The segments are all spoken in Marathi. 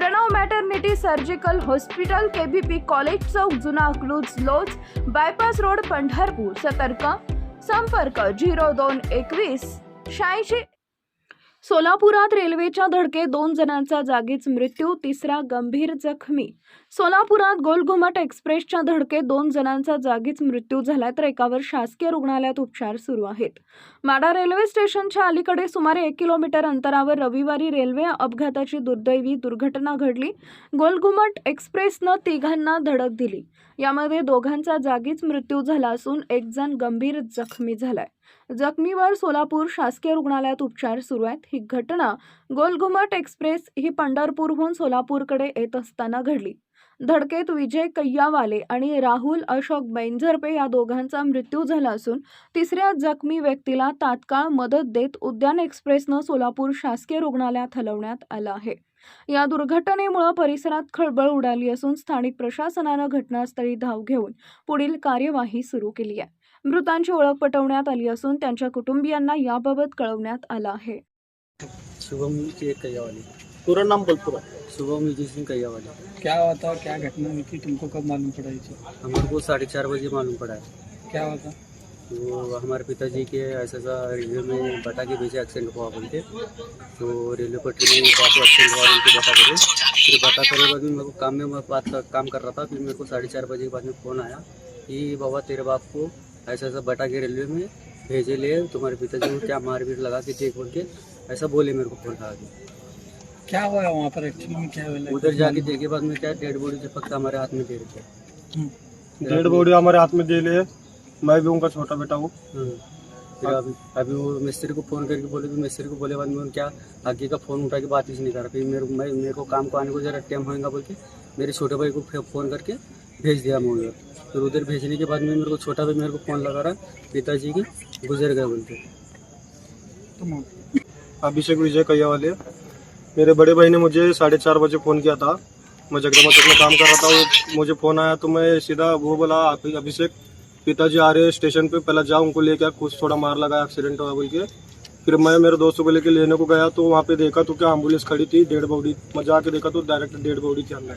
Pranav maternity surgical hospital KBP college Chowk जुना अकलूज लोज बायपास रोड पंढरपूर. सतर्क. संपर्क झिरो दोन एकवीस. शहाऐंशी सोलापुरात रेल्वेच्या धडके दोन जणांचा जागीच मृत्यू तिसरा गंभीर जखमी. सोलापुरात गोलघुमट एक्सप्रेसच्या धडके दोन जणांचा जागीच मृत्यू झाला तर एकावर शासकीय रुग्णालयात उपचार सुरू आहेत. माडा रेल्वे स्टेशनच्या अलीकडे सुमारे एक किलोमीटर अंतरावर रविवारी रेल्वे अपघाताची दुर्दैवी दुर्घटना घडली. गोलघुमट एक्सप्रेसनं तिघांना धडक दिली. यामध्ये दोघांचा जागीच मृत्यू झाला असून एक जण गंभीर जखमी झालाय. जखमीवर सोलापूर शासकीय रुग्णालयात उपचार सुरू आहेत. ही घटना गोलघुमट एक्सप्रेस ही पंढरपूरहून सोलापूरकडे येत असताना घडली. धडकेत विजय कैयावाले आणि राहुल अशोक बैंझरपे या दोघांचा मृत्यू झाला असून तिसऱ्या जखमी व्यक्तीला तात्काळ मदत देत उद्यान एक्सप्रेसनं सोलापूर शासकीय रुग्णालयात हलवण्यात आलं आहे. या दुर्घटनेमुळे परिसरात खळबळ उडाली असून स्थानिक प्रशासनानं घटनास्थळी धाव घेऊन पुढील कार्यवाही सुरू केली आहे. मृतांची ओळख पटवण्यात आली असून त्यांच्या कुटुंबियांना याबाबत कळवण्यात आलं आहे. शुभम के कैयावाली. पूरा नाम बोल पूरा शुभम विजय सिंह कैयावाली. क्या हुआ था क्या घटना हुई थी तुमको? कब मालूम पड़ा ये? हमारे को साढ़े चार बजे मालूम पड़ा है। क्या हुआ था? तो हमारे पिताजी के ऐसा सा रेलवे में बता के भेजे एक्सीडेंट हुआ बोल के। तो रेलवे पटरी में जाके एक्सीडेंट हुआ उनके बता करे फिर बता करे बाद में मेरे को काम में बात काम कर रहा था। फिर मेरे को साढ़े चार बजे के बाद में फ़ोन आया कि बाबा तेरे बाप को ऐसा ऐसा बटा के रेलवे में भेजे ले तुम्हारे पिताजी को क्या मार पीट लगा के देख बोल के ऐसा बोले मेरे को फ़ोन लगा के। क्या हुआ वहाँ पर? एक्चुअली में क्या हुआ? उधर जाके देखे बाद में क्या डेड बॉडी पक्का हमारे हाथ में दे रहे थे हम्म। डेड बॉडी हमारे हाथ में दे लिए मैं भी उनका छोटा बेटा हूँ। हाँ। अभी अभी वो मिस्त्री को फ़ोन करके बोले तो मिस्त्री को बोले बाद में क्या आगे का फ़ोन उठा के बात ही नहीं करा। फिर मेरे मैं मेरे को काम को आने को जरा टाइम होएगा बोल के मेरे छोटे भाई को फिर फ़ोन करके भेज दिया मैं उधर फिर उधर भेजने के बाद में मेरे को छोटा भाई मेरे को फ़ोन लगा रहा पिताजी की गुजर गए बोलते। अभिषेक विजय कैया वाले मेरे बड़े भाई ने मुझे साढ़े चार बजे फ़ोन किया था। मैं जगदम्बा चौक में काम कर रहा था वो मुझे फ़ोन आया तो मैं सीधा वो बोला "अभि- अभिषेक पिताजी आ रहे स्टेशन पे पहले जाओ उनको लेके आ, कुछ थोड़ा मार लगा एक्सीडेंट हुआ बोल के। फिर मैं मेरे दोस्तों को लेके लेने को गया तो वहाँ पे देखा तो क्या एंबुलेंस खड़ी थी डेड बॉडी मैं जाके देखा तो डायरेक्ट डेड बॉडी थी अंदर।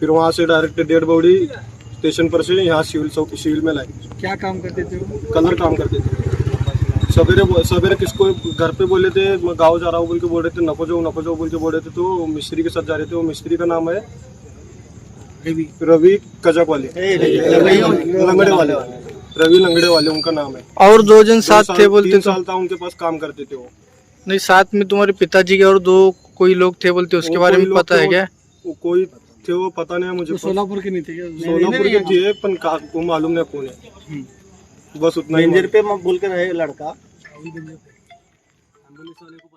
फिर वहाँ से डायरेक्ट डेड बॉडी स्टेशन पर से यहाँ सिविल चौक सिविल में लाई। क्या काम करते थे? कलर काम करते थे। सवेरे सवेरे किसको घर पे बोले थे मैं गाँव जा रहा हूँ बोल के बोल रहे थे नको जाओ नको जाओ बोल के बोल रहे थे तो मिस्त्री के साथ जा रहे थे वो मिस्त्री का नाम है रवि। रवि कजक वाले लंगड़े वाले। रवि लंगड़े वाले उनका नाम है। और दो जन साथ थे बोलते तो? साल था उनके पास काम करते थे वो। नहीं साथ में तुम्हारे पिताजी के और दो कोई लोग थे बोलते उसके बारे में पता है क्या? कोई थे वो पता नहीं है मुझे वो सोलापुर के नहीं थे क्या? सोलापुर के थे पर का- वो मालूम नहीं कौन है। बस उतना ही मंदिर पे बोल के रहे लड़का। एम्बुलेंस वाले को